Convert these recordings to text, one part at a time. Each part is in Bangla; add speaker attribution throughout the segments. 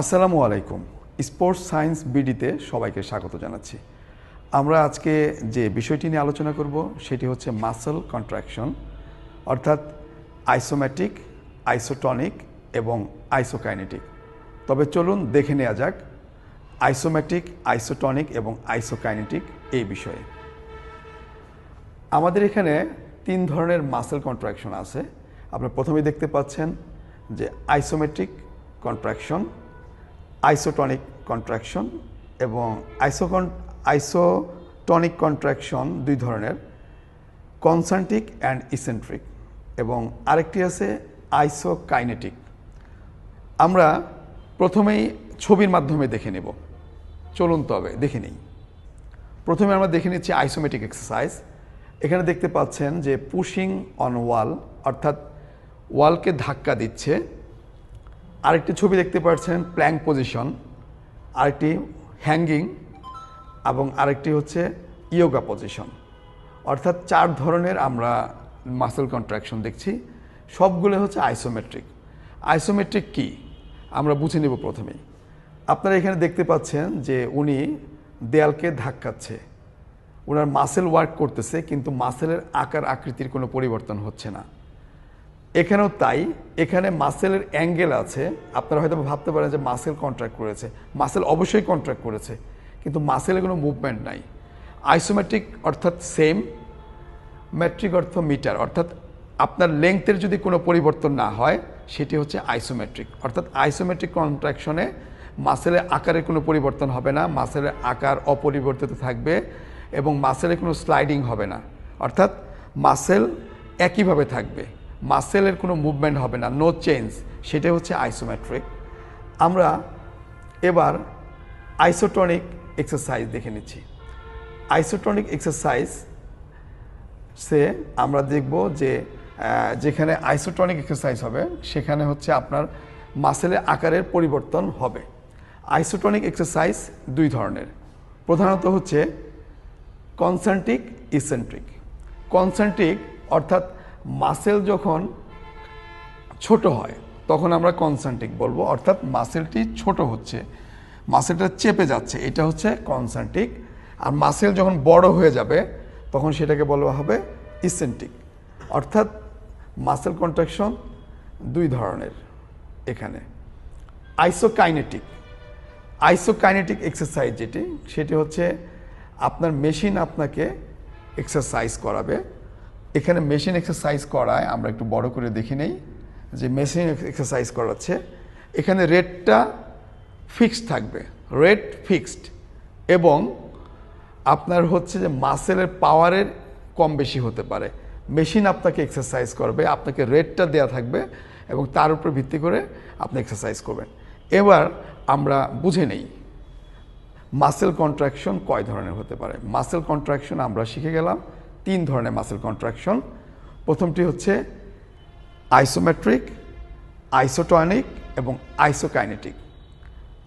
Speaker 1: আসসালামু আলাইকুম। স্পোর্টস সায়েন্স বিডিতে সবাইকে স্বাগত জানাচ্ছি। আমরা আজকে যে বিষয়টি নিয়ে আলোচনা করব, সেটি হচ্ছে মাসল কন্ট্রাকশন, অর্থাৎ আইসোম্যাটিক, আইসোটনিক এবং আইসোকাইনেটিক। তবে চলুন দেখে নেওয়া যাক আইসোম্যাটিক, আইসোটনিক এবং আইসোকাইনেটিক এই বিষয়ে। আমাদের এখানে তিন ধরনের মাসেল কন্ট্রাকশন আছে। আপনারা প্রথমেই দেখতে পাচ্ছেন যে আইসোমেট্রিক কন্ট্রাকশন আইসোটনিক কন্ট্রাকশন এবং আইসোকন আইসোটনিক কন্ট্রাকশন দুই ধরনের কনসেন্ট্রিক অ্যান্ড ইসেন্ট্রিক, এবং আরেকটি আছে আইসোকাইনেটিক। আমরা প্রথমেই ছবির মাধ্যমে দেখে নেব। চলুন তবে, দেখে নিই। প্রথমে আমরা দেখে নিচ্ছি আইসোমেটিক এক্সারসাইজ। এখানে দেখতে পাচ্ছেন যে পুশিং অন ওয়াল, অর্থাৎ ওয়ালকে ধাক্কা দিচ্ছে আরেকটি ছবি দেখতে পাচ্ছেন প্ল্যাঙ্ক পজিশন আরেকটি হ্যাঙ্গিং এবং আরেকটি হচ্ছে ইয়োগা পজিশন অর্থাৎ চার ধরনের আমরা মাসেল কন্ট্রাকশন দেখছি, সবগুলো হচ্ছে আইসোমেট্রিক আইসোমেট্রিক কি? আমরা বুঝে নেব প্রথমেই আপনারা এখানে দেখতে পাচ্ছেন যে উনি দেয়ালকে ধাক্কাচ্ছে। ওনার মাসেল ওয়ার্ক করতেছে, কিন্তু মাসেলের আকার আকৃতির কোনো পরিবর্তন হচ্ছে না। এখানেও তাই, এখানে মাসেলের অ্যাঙ্গেল আছে। আপনারা হয়তো ভাবতে পারেন যে মাসেল কন্ট্রাক্ট করেছে। মাসেল অবশ্যই কন্ট্রাক্ট করেছে, কিন্তু মাসেলে কোনো মুভমেন্ট নাই। আইসোমেট্রিক অর্থাৎ সেম ম্যাট্রিক অর্থ মিটার অর্থাৎ আপনার লেংথের যদি কোনো পরিবর্তন না হয়, সেটি হচ্ছে আইসোমেট্রিক অর্থাৎ আইসোমেট্রিক কন্ট্রাকশনে মাসেলের আকারের কোনো পরিবর্তন হবে না মাসেলের আকার অপরিবর্তিত থাকবে এবং মাসেলে কোনো স্লাইডিং হবে না। অর্থাৎ মাসেল একইভাবে থাকবে। মাসেলের কোনো মুভমেন্ট হবে না নো চেঞ্জ সেটাই হচ্ছে আইসোমেট্রিক আমরা এবার আইসোটনিক এক্সারসাইজ দেখে নিচ্ছি। আইসোটনিক এক্সারসাইজ সে আমরা দেখব যে যেখানে আইসোটনিক এক্সারসাইজ হবে, সেখানে হচ্ছে আপনার মাসেলের আকারের পরিবর্তন হবে। আইসোটনিক এক্সারসাইজ দুই ধরনের। প্রধানত হচ্ছে কনসেন্ট্রিক ইসেন্ট্রিক কনসেন্ট্রিক অর্থাৎ মাসেল যখন ছোট হয়, তখন আমরা কনসেন্ট্রিক বলব, অর্থাৎ মাসেলটি ছোট হচ্ছে মাসেলটা চেপে যাচ্ছে, এটা হচ্ছে কনসেন্ট্রিক আর মাসেল যখন বড় হয়ে যাবে, তখন সেটাকে বলা হবে ইসেন্ট্রিক অর্থাৎ মাসেল কন্ট্রাকশন দুই ধরনের এখানে। আইসোকাইনেটিক আইসোকাইনেটিক এক্সারসাইজ যেটি, সেটি হচ্ছে আপনার মেশিন আপনাকে এক্সারসাইজ করাবে। এখানে মেশিন এক্সারসাইজ করায়, আমরা একটু বড় করে দেখি নেই, যে মেশিন এক্সারসাইজ করাচ্ছে। এখানে রেটটা ফিক্সড থাকবে রেট ফিক্সড এবং আপনার হচ্ছে যে মাসেলের পাওয়ারের কম বেশি হতে পারে। মেশিন আপনাকে এক্সারসাইজ করবে, আপনাকে রেটটা দেওয়া থাকবে, এবং তার উপর ভিত্তি করে আপনি এক্সারসাইজ করবেন। এবার আমরা বুঝে নেই মাসেল কন্ট্রাকশন কয় ধরনের হতে পারে। মাসেল কন্ট্রাকশন আমরা শিখে গেলাম তিন ধরনের মাসেল কন্ট্রাকশন প্রথমটি হচ্ছে আইসোমেট্রিক আইসোটনিক এবং আইসোকাইনেটিক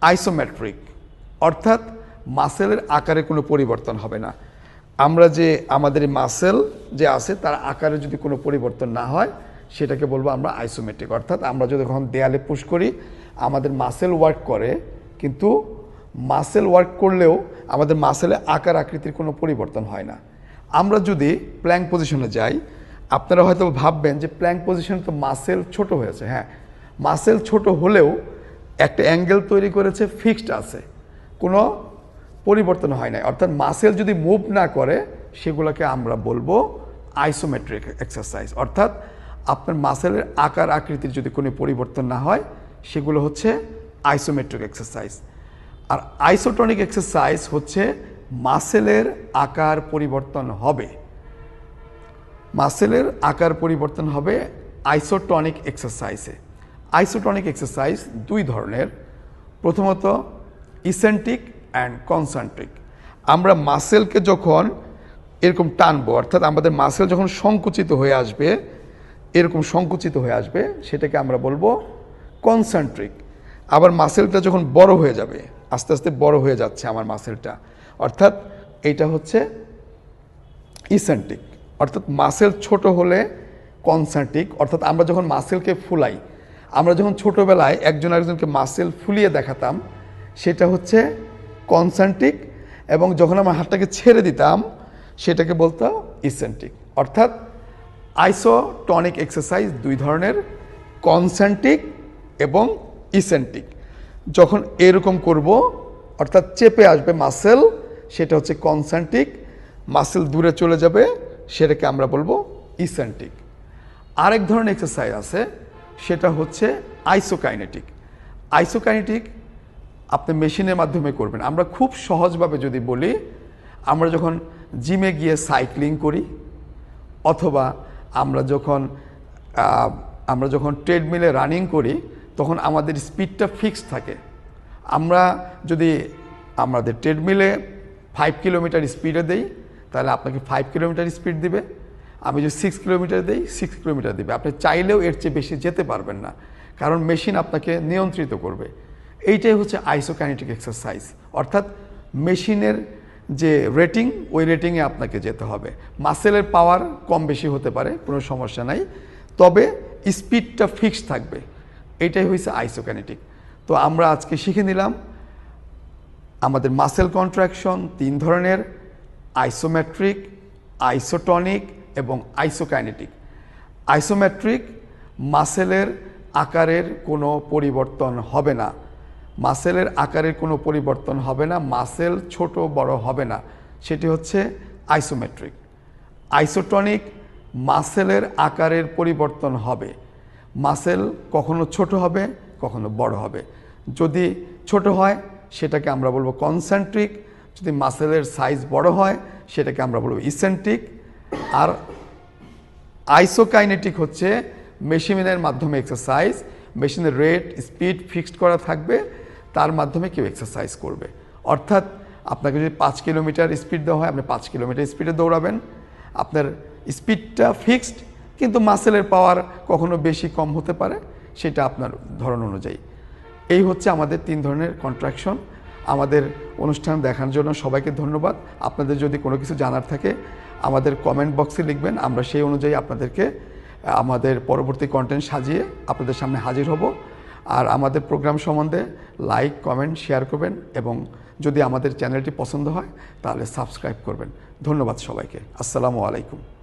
Speaker 1: আইসোমেট্রিক অর্থাৎ মাসেলের আকারে কোনো পরিবর্তন হবে না। আমরা যে আমাদের মাসেল যে আছে, তার আকারে যদি কোনো পরিবর্তন না হয়, সেটাকে বলব আমরা আইসোমেট্রিক অর্থাৎ আমরা যদি যখন দেয়ালে পুশ করি, আমাদের মাসেল ওয়ার্ক করে, কিন্তু মাসেল ওয়ার্ক করলেও আমাদের মাসেলে আকার আকৃতির কোনো পরিবর্তন হয় না। আমরা যদি প্ল্যাঙ্ক পজিশনে যাই, আপনারা হয়তো ভাববেন যে প্ল্যাঙ্ক পজিশনে তো মাসেল ছোট হয়েছে হ্যাঁ। মাসেল ছোট হলেও একটা অ্যাঙ্গেল তৈরি করেছে ফিক্সড আছে। কোনো পরিবর্তন হয় নাই। অর্থাৎ মাসেল যদি মুভ না করে, সেগুলোকে আমরা বলব আইসোমেট্রিক এক্সারসাইজ অর্থাৎ আপনার মাসেলের আকার আকৃতির যদি কোনো পরিবর্তন না হয়, সেগুলো হচ্ছে আইসোমেট্রিক এক্সারসাইজ আর আইসোটনিক এক্সারসাইজ হচ্ছে মাসেলের আকার পরিবর্তন হবে। মাসেলের আকার পরিবর্তন হবে আইসোটনিক এক্সারসাইজে। আইসোটনিক এক্সারসাইজ দুই ধরনের। প্রথমত ইসেন্ট্রিক অ্যান্ড কনসেন্ট্রিক। আমরা মাসেলকে যখন এরকম টানবো, অর্থাৎ আমাদের মাসেল যখন সংকুচিত হয়ে আসবে, এরকম সংকুচিত হয়ে আসবে, সেটাকে আমরা বলব কনসেন্ট্রিক। আবার মাসেলটা যখন বড় হয়ে যাবে, আস্তে আস্তে বড় হয়ে যাচ্ছে আমার মাসেলটা। অর্থাৎ এইটা হচ্ছে ইসেন্ট্রিক অর্থাৎ মাসেল ছোট হলে কনসেন্ট্রিক অর্থাৎ আমরা যখন মাসেলকে ফুলাই, আমরা যখন ছোটোবেলায় একজন একজনকে মাসেল ফুলিয়ে দেখাতাম, সেটা হচ্ছে কনসেন্ট্রিক এবং যখন আমরা হাতটাকে ছেড়ে দিতাম, সেটাকে বলতো ইসেন্ট্রিক অর্থাৎ আইসোটনিক এক্সারসাইজ দুই ধরনের কনসেন্ট্রিক এবং ইসেন্ট্রিক যখন এরকম করব, অর্থাৎ চেপে আসবে মাসেল সেটা হচ্ছে কনসেন্ট্রিক মাসেল দূরে চলে যাবে, সেটাকে আমরা বলব ইসেন্ট্রিক আরেক ধরনের এক্সারসাইজ আছে, সেটা হচ্ছে আইসোকাইনেটিক আইসোকাইনেটিক আপনি মেশিনের মাধ্যমে করবেন। আমরা খুব সহজভাবে যদি বলি, আমরা যখন জিমে গিয়ে সাইক্লিং করি, অথবা আমরা যখন আমরা যখন ট্রেডমিলে রানিং করি, তখন আমাদের স্পিডটা ফিক্সড থাকে। আমরা যদি আমাদের ট্রেডমিলে ফাইভ কিলোমিটার স্পিডে দেই, তাহলে আপনাকে ফাইভ কিলোমিটার স্পিড দিবে। আমি যদি সিক্স কিলোমিটার দিই সিক্স কিলোমিটার দিবে। আপনি চাইলেও এর চেয়ে বেশি যেতে পারবেন না, কারণ মেশিন আপনাকে নিয়ন্ত্রিত করবে। এইটাই হচ্ছে আইসোকাইনেটিক এক্সারসাইজ অর্থাৎ মেশিনের যে রেটিং ওই রেটিংয়ে আপনাকে যেতে হবে। মাসেলের পাওয়ার কম বেশি হতে পারে, কোনো সমস্যা নাই। তবে স্পিডটা ফিক্সড থাকবে। এটাই হয়েছে আইসোকাইনেটিক তো আমরা আজকে শিখে নিলাম আমাদের মাসেল কন্ট্রাকশন তিন ধরনের আইসোমেট্রিক আইসোটনিক এবং আইসোকাইনেটিক আইসোমেট্রিক মাসেলের আকারের কোনো পরিবর্তন হবে না। মাসেলের আকারের কোনো পরিবর্তন হবে না মাসেল ছোট, বড় হবে না। সেটি হচ্ছে আইসোমেট্রিক আইসোটনিক মাসেলের আকারের পরিবর্তন হবে। মাসেল কখনো ছোট হবে, কখনো বড় হবে। যদি ছোট হয় সেটাকে আমরা বলব কনসেন্ট্রিক যদি মাসেলের সাইজ বড় হয়, সেটাকে আমরা বলব ইসেন্ট্রিক আর আইসোকাইনেটিক হচ্ছে মেশিনের মাধ্যমে এক্সারসাইজ মেশিনের রেট স্পিড ফিক্সড করা থাকবে, তার মাধ্যমে কেউ এক্সারসাইজ করবে। অর্থাৎ আপনাকে যদি পাঁচ কিলোমিটার স্পিড দেওয়া হয়, আপনি পাঁচ কিলোমিটার স্পিডে দৌড়াবেন। আপনার স্পিডটা ফিক্সড কিন্তু মাসেলের পাওয়ার কখনো বেশি কম হতে পারে, সেটা আপনার ধরন অনুযায়ী। এই হচ্ছে আমাদের তিন ধরনের কন্ট্রাকশন আমাদের অনুষ্ঠান দেখার জন্য সবাইকে ধন্যবাদ। আপনাদের যদি কোনো কিছু জানার থাকে, আমাদের কমেন্ট বক্সে লিখবেন। আমরা সেই অনুযায়ী আপনাদেরকে, আমাদের পরবর্তী কন্টেন্ট সাজিয়ে আপনাদের সামনে হাজির হব। আর আমাদের প্রোগ্রাম সম্বন্ধে লাইক কমেন্ট শেয়ার করবেন এবং যদি আমাদের চ্যানেলটি পছন্দ হয়, তাহলে সাবস্ক্রাইব করবেন। ধন্যবাদ সবাইকে। আসসালামু আলাইকুম।